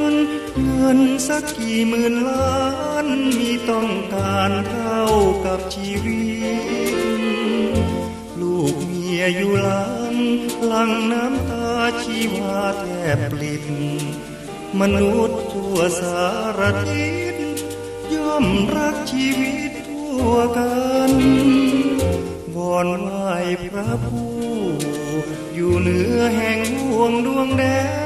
เงินสักกี่หมื่นล้าน มีต้องการเท่ากับชีวิต ลูกเมียอยู่หลังหลังน้ำตาชีวาแทบปลิดมนุษย์ทั่วสารทิศย่อมรักชีวิตทั่วกันบอนไหวพระผู้ อยู่เหนือแห่งห่วงดวงแดนใหญ่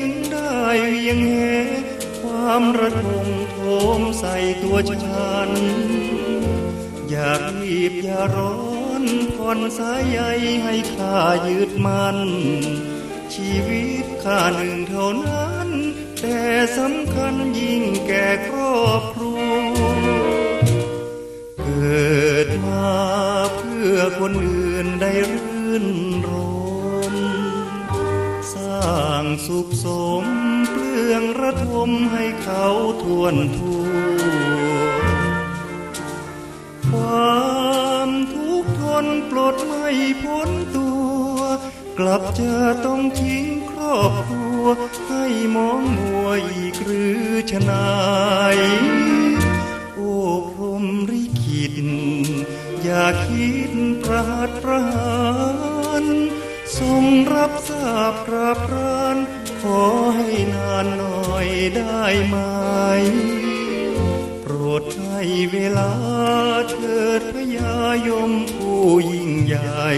ถึงได้เวียงแหความระทมโทมใส่ตัวฉัน อยากรีบอย่าร้อนผ่อนสายใยให้ข้ายืดมัน ชีวิตข้าหนึ่งเท่านั้น แต่สำคัญยิ่งแก่ครอบครัว เกิดมาเพื่อคนอื่นได้รื่นรมางสุขสมเปลืองระทมให้เขาทวนทั่วความทุกข์ทนปลดไม่พ้นตัว กลับจะต้องทิ้งครอบครัว ให้มองมัวอีกหรือชะนายโอ้พรมริขิตอย่าคิดประหัตประหาร ทรงรับทราบกราบรานขอให้นานหน่อยได้ไหม โปรดให้เวลาเถิดพญายมผู้ยิ่งใหญ่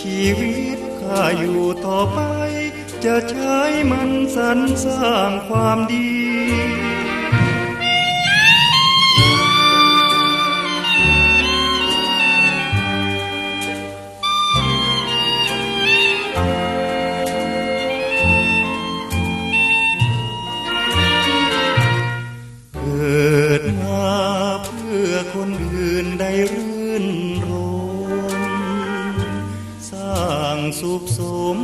ชีวิตข้าอยู่ต่อไป จะใช้มันสรรสร้างความดี สุขสม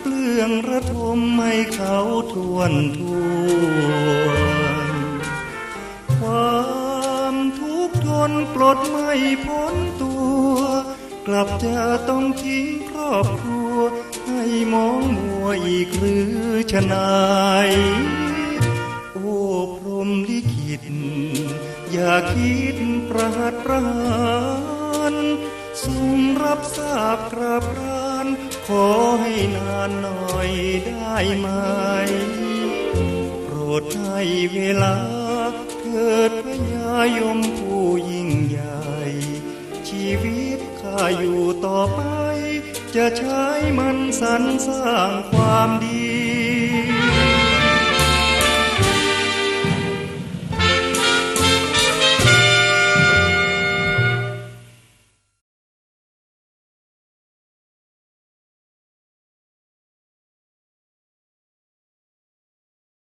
เปลืองระทมให้เขาทวนทั่วความทุกข์ทนปลดไม่พ้นตัว กลับจะต้องทิ้งครอบครัว ให้มองมัวอีกหรือชะนายโอ้พรมลิขิตอย่าคิดประหัตประหารทรงรับทราบกราบรา ขอให้นานหน่อยได้ไหม โปรดให้เวลาเกิดพญายมผู้ยิ่งใหญ่ ชีวิตข้าอยู่ต่อไป จะใช้มันสรรสร้างความดี